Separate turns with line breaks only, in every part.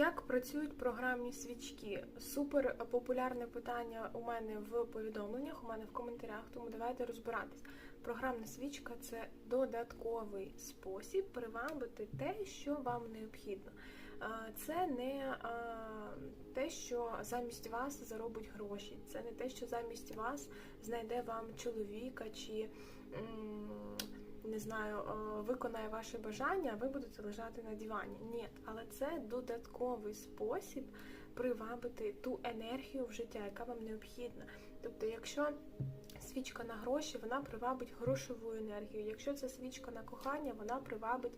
Як працюють програмні свічки? Супер популярне питання у мене в повідомленнях, у мене в коментарях, тому давайте розбиратись. Програмна свічка це додатковий спосіб привабити те, що вам необхідно. Це не те, що замість вас заробить гроші, це не те, що замість вас знайде вам чоловіка чи. Знаю, е, виконає ваші бажання, ви будете лежати на дивані. Ні, але це додатковий спосіб привабити ту енергію в життя, яка вам необхідна. Тобто, якщо свічка на гроші, вона привабить грошову енергію. Якщо це свічка на кохання, вона привабить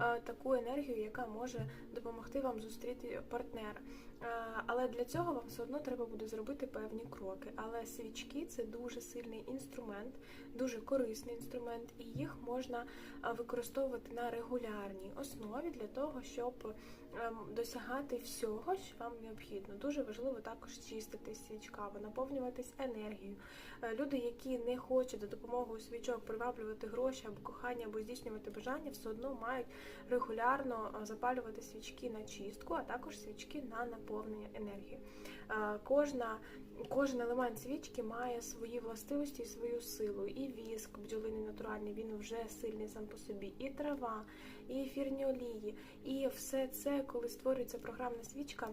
е, таку енергію, яка може допомогти вам зустріти партнера. Е, але для цього вам все одно треба буде зробити певні кроки. Але свічки це дуже сильний інструмент, дуже корисний інструмент, і їх можна е, використовувати на регулярній основі для того, щоб ем, досягати всього, що вам необхідно. Дуже важливо також чистити свічками, наповнюватись енергією. Люди, які не хочуть за допомогою свічок приваблювати гроші або кохання, або здійснювати бажання, все одно мають регулярно е, запалювати свічки на чистку, а також свічки на наповнення енергії. Е, Кожна, кожен елемент свічки має свої властивості і свою силу. І віск бджолиний натуральний, він вже сильний сам по собі, і трава, і ефірні олії, і все це, коли створюється програмна свічка.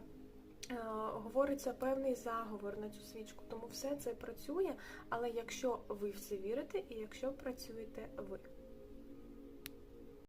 Е, Говориться певний заговор на цю свічку, тому все це працює. Але якщо ви в це вірите, і якщо працюєте ви.